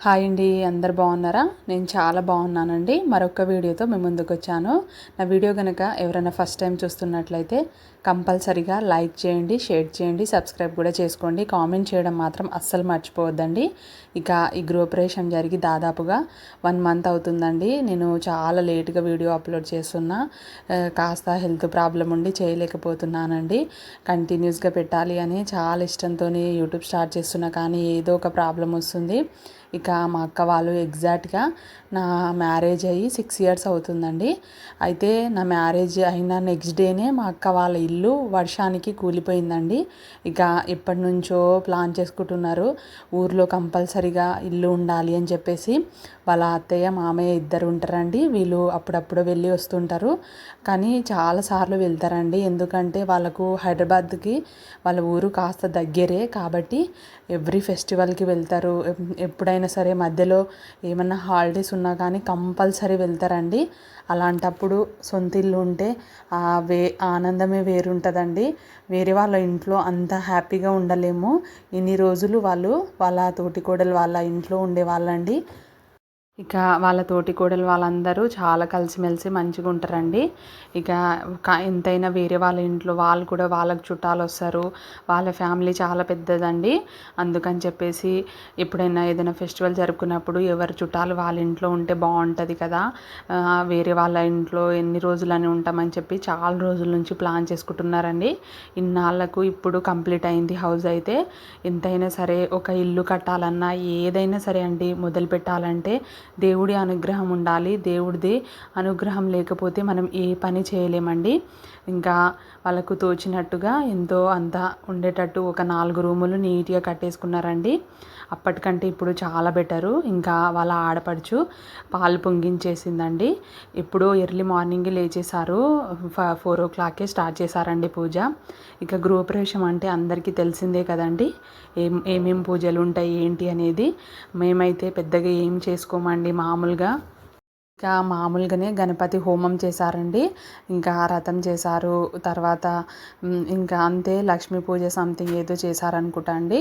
Hi అండి అందరు బాగున్నారా? నేను చాలా బాగున్నానండి. మరొక వీడియోతో మేము ముందుకు వచ్చాను. నా వీడియో కనుక ఎవరైనా ఫస్ట్ టైం చూస్తున్నట్లయితే కంపల్సరిగా లైక్ చేయండి షేర్ చేయండి సబ్స్క్రైబ్ కూడా చేసుకోండి. కామెంట్ చేయడం మాత్రం అస్సలు మర్చిపోవద్దండి. ఇక ఈ గృహప్రవేశం జరిగి దాదాపుగా వన్ మంత్ అవుతుందండి. నేను చాలా లేట్గా వీడియో అప్లోడ్ చేస్తున్నా. కాస్త హెల్త్ ప్రాబ్లం ఉండి చేయలేకపోతున్నానండి. కంటిన్యూస్గా పెట్టాలి అని చాలా ఇష్టంతో యూట్యూబ్ స్టార్ట్ చేస్తున్నా కానీ ఏదో ఒక ప్రాబ్లం వస్తుంది. ఇక మా అక్క వాళ్ళు ఎగ్జాక్ట్గా నా మ్యారేజ్ అయ్యి సిక్స్ ఇయర్స్ అవుతుందండి. అయితే నా మ్యారేజ్ అయిన నెక్స్ట్ డేనే మా అక్క వాళ్ళ ఇల్లు వర్షానికి కూలిపోయిందండి. ఇక ఎప్పటి నుంచో ప్లాన్ చేసుకుంటున్నారు ఊర్లో కంపల్సరిగా ఇల్లు ఉండాలి అని చెప్పేసి వాళ్ళ అత్తయ్య మామయ్య ఇద్దరు ఉంటారండి. వీళ్ళు అప్పుడప్పుడు వెళ్ళి వస్తుంటారు. కానీ చాలాసార్లు వెళ్తారండి. ఎందుకంటే వాళ్ళకు హైదరాబాద్కి వాళ్ళ ఊరు కాస్త దగ్గరే కాబట్టి ఎవ్రీ ఫెస్టివల్కి వెళ్తారు. ఎప్పుడైనా సరే మధ్యలో ఏమన్నా హాలిడేస్ ఉన్నా కానీ కంపల్సరీ వెళ్తారండి. అలాంటప్పుడు సొంత ఇల్లు ఉంటే వే ఆనందమే వేరుంటుందండి. వేరే వాళ్ళ ఇంట్లో అంత హ్యాపీగా ఉండలేము. ఇన్ని రోజులు వాళ్ళు వాళ్ళ తోటికోడలు వాళ్ళ ఇంట్లో ఉండేవాళ్ళండి. ఇక వాళ్ళ తోటి కోడలు వాళ్ళందరూ చాలా కలిసిమెలిసి మంచిగా ఉంటారండి. ఇక ఎంతైనా వేరే వాళ్ళ ఇంట్లో వాళ్ళు కూడా వాళ్ళకి చుట్టాలు వస్తారు. వాళ్ళ ఫ్యామిలీ చాలా పెద్దదండి. అందుకని చెప్పేసి ఎప్పుడైనా ఏదైనా ఫెస్టివల్ జరుపుకున్నప్పుడు ఎవరి చుట్టాలు వాళ్ళ ఇంట్లో ఉంటే బాగుంటుంది కదా. వేరే వాళ్ళ ఇంట్లో ఎన్ని రోజులని ఉంటామని చెప్పి చాలా రోజుల నుంచి ప్లాన్ చేసుకుంటున్నారండి. ఇన్నాళ్ళకు ఇప్పుడు కంప్లీట్ అయింది హౌస్ అయితే. ఎంతైనా సరే ఒక ఇల్లు కట్టాలన్నా ఏదైనా సరే అండి మొదలు పెట్టాలంటే దేవుడి అనుగ్రహం ఉండాలి. దేవుడిది అనుగ్రహం లేకపోతే మనం ఏ పని చేయలేమండి. ఇంకా వాళ్ళకు తోచినట్టుగా ఎంతో అంత ఉండేటట్టు ఒక నాలుగు రూములు నీట్గా కట్టేసుకున్నారండి. అప్పటికంటే ఇప్పుడు చాలా బెటరు. ఇంకా వాళ్ళ ఆడపడుచు పాలు పొంగించేసిందండి. ఇప్పుడు ఎర్లీ మార్నింగ్ లేచేశారు. ఫోర్ ఓ క్లాక్కే స్టార్ట్ చేశారండి పూజ. ఇక గృహప్రవేశం అంటే అందరికీ తెలిసిందే కదండి. ఏం ఏమేం పూజలు ఉంటాయి ఏంటి అనేది. మేమైతే పెద్దగా ఏం చేసుకోమండి మామూలుగా. ఇంకా మామూలుగానే గణపతి హోమం చేశారండి. ఇంకా రథం చేశారు. తర్వాత ఇంకా అంతే లక్ష్మీ పూజ సంథింగ్ ఏదో చేశారనుకుంటా అండి.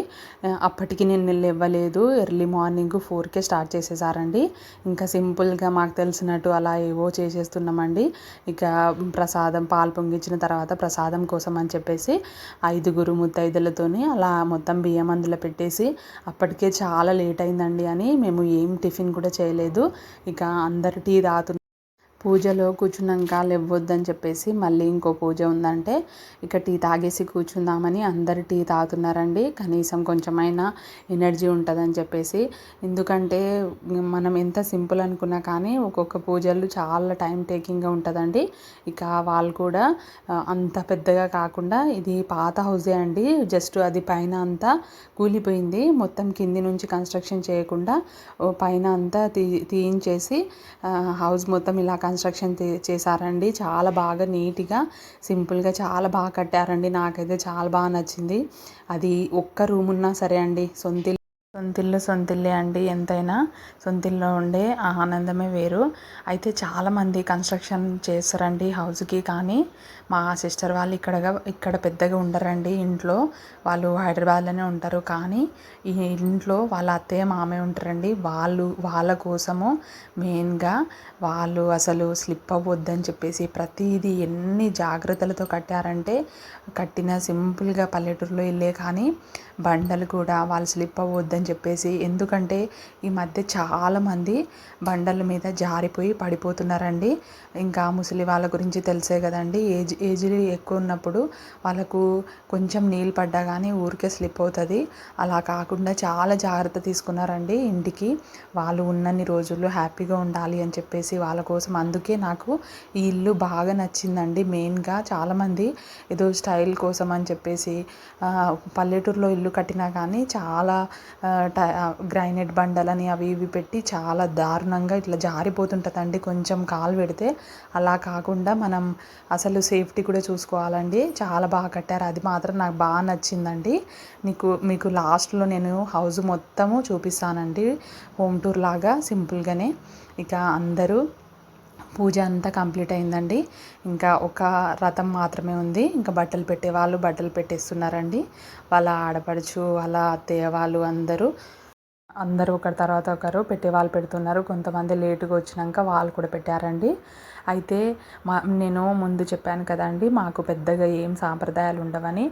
అప్పటికి నేను ఇవ్వలేదు ఎర్లీ మార్నింగ్ ఫోర్కే స్టార్ట్ చేసేసారండి. ఇంకా సింపుల్గా మాకు తెలిసినట్టు అలా ఏవో చేసేస్తున్నామండి. ఇక ప్రసాదం పాలు పొంగించిన తర్వాత ప్రసాదం కోసం అని చెప్పేసి ఐదుగురు ముత్తైదులతోని అలా మొత్తం బియ్యం అందులో పెట్టేసి అప్పటికే చాలా లేట్ అయిందండి అని మేము ఏం టిఫిన్ కూడా చేయలేదు. ఇక అందరు టీ తాగుతున్న పూజలో కూర్చున్నాక లేవద్దని చెప్పేసి మళ్ళీ ఇంకో పూజ ఉందంటే ఇక టీ తాగేసి కూర్చుందామని అందరు టీ తాగుతున్నారండి. కనీసం కొంచెమైనా ఎనర్జీ ఉంటుందని చెప్పేసి. ఎందుకంటే మనం ఎంత సింపుల్ అనుకున్నా కానీ ఒక్కొక్క పూజలు చాలా టైం టేకింగ్గా ఉంటుందండి. ఇక వాళ్ళు కూడా అంత పెద్దగా కాకుండా ఇది పాత హౌసే అండి. జస్ట్ అది పైన అంతా కూలిపోయింది. మొత్తం కింది నుంచి కన్స్ట్రక్షన్ చేయకుండా పైన అంతా తీ తీయించేసి హౌస్ మొత్తం ఇలా కన్స్ట్రక్షన్ చేశారండి. చాలా బాగా నీట్గా సింపుల్గా చాలా బాగా కట్టారండి. నాకైతే చాలా బాగా నచ్చింది. అది ఒక్క రూమ్ ఉన్నా సరే అండి సొంత సొంతిల్లు సొంతిల్లే అండి. ఎంతైనా సొంతిల్లో ఉండే ఆనందమే వేరు. అయితే చాలామంది కన్స్ట్రక్షన్ చేస్తారండి హౌస్కి కానీ మా సిస్టర్ వాళ్ళు ఇక్కడ ఇక్కడ పెద్దగా ఉండరండి ఇంట్లో. వాళ్ళు హైదరాబాద్లోనే ఉంటారు కానీ ఈ ఇంట్లో వాళ్ళ అత్తయ్య మామయ్య ఉంటారండి. వాళ్ళు వాళ్ళ కోసము మెయిన్గా వాళ్ళు అసలు స్లిప్ అవ్వద్దని చెప్పేసి ప్రతిదీ ఎన్ని జాగ్రత్తలతో కట్టారంటే కట్టిన సింపుల్గా పల్లెటూరులో ఇల్లే కానీ బండలు కూడా వాళ్ళు స్లిప్ అవ్వద్దని చెప్పేసి. ఎందుకంటే ఈ మధ్య చాలామంది బండల మీద జారిపోయి పడిపోతున్నారండి. ఇంకా ముసలి వాళ్ళ గురించి తెలిసే కదండి. ఏజ్ ఏజ్ ఎక్కువ ఉన్నప్పుడు వాళ్ళకు కొంచెం నీళ్ళు పడ్డా కానీ ఊరికే స్లిప్ అవుతుంది. అలా కాకుండా చాలా జాగ్రత్త తీసుకున్నారండి ఇంటికి. వాళ్ళు ఉన్నన్ని రోజులు హ్యాపీగా ఉండాలి అని చెప్పేసి వాళ్ళ కోసం అందుకే నాకు ఈ ఇల్లు బాగా నచ్చిందండి. మెయిన్గా చాలామంది ఏదో స్టైల్ కోసం అని చెప్పేసి పల్లెటూరులో ఇల్లు ఇల్లు కట్టినా కానీ చాలా గ్రైనైట్ బండలని అవి ఇవి పెట్టి చాలా దారుణంగా ఇట్లా జారిపోతుంటుందండి కొంచెం కాలు పెడితే అలా కాకుండా మనం అసలు సేఫ్టీ కూడా చూసుకోవాలండి. చాలా బాగా కట్టారు. అది మాత్రం నాకు బాగా నచ్చిందండి. నీకు మీకు లాస్ట్లో నేను హౌస్ మొత్తము చూపిస్తానండి. హోమ్ టూర్ లాగా సింపుల్గానే. ఇక అందరూ పూజ అంతా కంప్లీట్ అయిందండి. ఇంకా ఒక రథం మాత్రమే ఉంది. ఇంకా బట్టలు పెట్టే వాళ్ళు బట్టలు పెట్టేస్తున్నారండి. వాళ్ళ ఆడపడుచు వాళ్ళ అత్తయ్య వాళ్ళు అందరూ. అందరూ ఒకరి తర్వాత ఒకరు పెట్టే వాళ్ళు పెడుతున్నారు. కొంతమంది లేటుగా వచ్చినాక వాళ్ళు కూడా పెట్టారండి. అయితే మా నేను ముందు చెప్పాను కదండి మాకు పెద్దగా ఏం సాంప్రదాయాలు ఉండవని.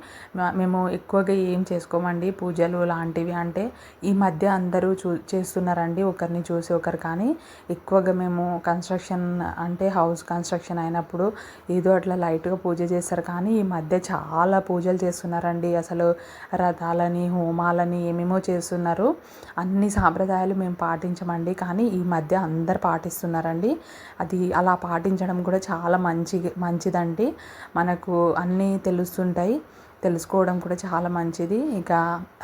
మేము ఎక్కువగా ఏం చేసుకోమండి పూజలు లాంటివి అంటే ఈ మధ్య అందరూ చూ చేస్తున్నారండి ఒకరిని చూసి ఒకరు కానీ. ఎక్కువగా మేము కన్స్ట్రక్షన్ అంటే హౌస్ కన్స్ట్రక్షన్ అయినప్పుడు ఏదో అట్లా లైట్గా పూజ చేస్తారు కానీ ఈ మధ్య చాలా పూజలు చేస్తున్నారండి. అసలు రథాలని హోమాలని ఏమేమో చేస్తున్నారు. అన్ని సాంప్రదాయాలు మేము పాటించమండి కానీ ఈ మధ్య అందరు పాటిస్తున్నారండి. అది అలా పాటించడం కూడా చాలా మంచి మంచిదండి. మనకు అన్నీ తెలుస్తుంటాయి. తెలుసుకోవడం కూడా చాలా మంచిది. ఇంకా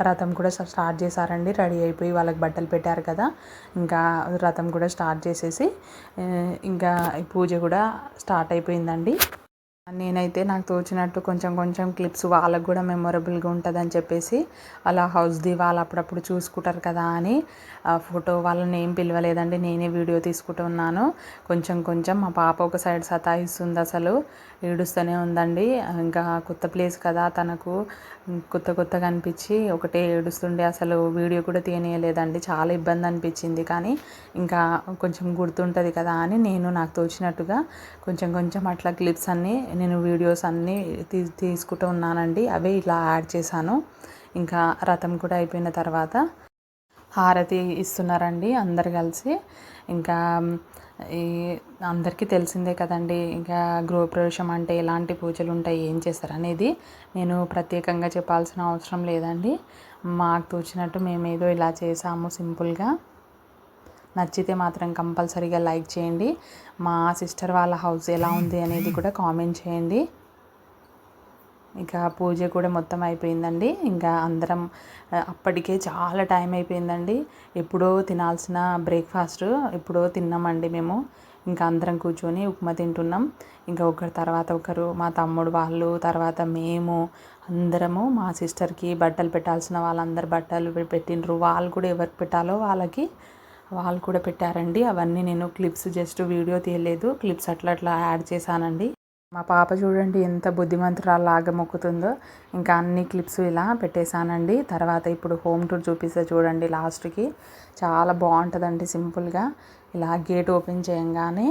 రథం కూడా స్టార్ట్ చేశారండి. రెడీ అయిపోయి వాళ్ళకి బట్టలు పెట్టారు కదా. ఇంకా రథం కూడా స్టార్ట్ చేసేసి ఇంకా పూజ కూడా స్టార్ట్ అయిపోయిందండి. నేనైతే నాకు తోచినట్టు కొంచెం కొంచెం క్లిప్స్ వాళ్ళకు కూడా మెమొరబుల్గా ఉంటుందని చెప్పేసి అలా హౌస్ది వాళ్ళు అప్పుడప్పుడు చూసుకుంటారు కదా అని ఫోటో వాళ్ళని ఏం పిలవలేదండి నేనే వీడియో తీసుకుంటున్నాను. కొంచెం కొంచెం మా పాప ఒక సైడ్ సతాయిస్తుంది అసలు ఏడుస్తూనే ఉందండి. ఇంకా కొత్త ప్లేస్ కదా తనకు కొత్త కొత్తగా అనిపించి ఒకటే ఏడుస్తుండే అసలు వీడియో కూడా తీయనీయలేదండి. చాలా ఇబ్బంది అనిపించింది కానీ ఇంకా కొంచెం గుర్తుంటుంది కదా అని నేను నాకు తోచినట్టుగా కొంచెం కొంచెం అట్లా క్లిప్స్ అన్నీ నేను వీడియోస్ అన్నీ తీ తీసుకుంటూ ఉన్నానండి. అవే ఇలా యాడ్ చేశాను. ఇంకా రథం కూడా అయిపోయిన తర్వాత హారతి ఇస్తున్నారండి అందరు కలిసి. ఇంకా ఈ అందరికీ తెలిసిందే కదండి ఇంకా గృహప్రవేశం అంటే ఎలాంటి పూజలు ఉంటాయి ఏం చేస్తారు అనేది నేను ప్రత్యేకంగా చెప్పాల్సిన అవసరం లేదండి. మాకు తోచినట్టు మేము ఏదో ఇలా చేసాము సింపుల్గా. నచ్చితే మాత్రం కంపల్సరీగా లైక్ చేయండి. మా సిస్టర్ వాళ్ళ హౌస్ ఎలా ఉంది అనేది కూడా కామెంట్ చేయండి. ఇంకా పూజ కూడా మొత్తం అయిపోయిందండి. ఇంకా అందరం అప్పటికే చాలా టైం అయిపోయిందండి. ఎప్పుడో తినాల్సిన బ్రేక్ఫాస్ట్ ఎప్పుడో తిన్నామండి మేము. ఇంకా అందరం కూర్చొని ఉప్మా తింటున్నాం. ఇంకా ఒకరి తర్వాత ఒకరు మా తమ్ముడు వాళ్ళు తర్వాత మేము అందరము మా సిస్టర్కి బట్టలు పెట్టాల్సిన వాళ్ళందరు బట్టలు పెట్టినరు పెట్టిండ్రు. వాళ్ళు కూడా ఎవరికి పెట్టాలో వాళ్ళకి వాళ్ళు కూడా పెట్టారండి. అవన్నీ నేను క్లిప్స్ జస్ట్ వీడియో తీయలేదు. క్లిప్స్ అట్లా అట్లా యాడ్ చేశానండి. మా పాప చూడండి ఎంత బుద్ధిమంతురాలాగా మొక్కుతుందో. ఇంకా అన్ని క్లిప్స్ ఇలా పెట్టేశానండి. తర్వాత ఇప్పుడు హోమ్ టూర్ చూపిస్తే చూడండి లాస్ట్కి. చాలా బాగుంటుందండి సింపుల్గా. ఇలా గేట్ ఓపెన్ చేయంగానే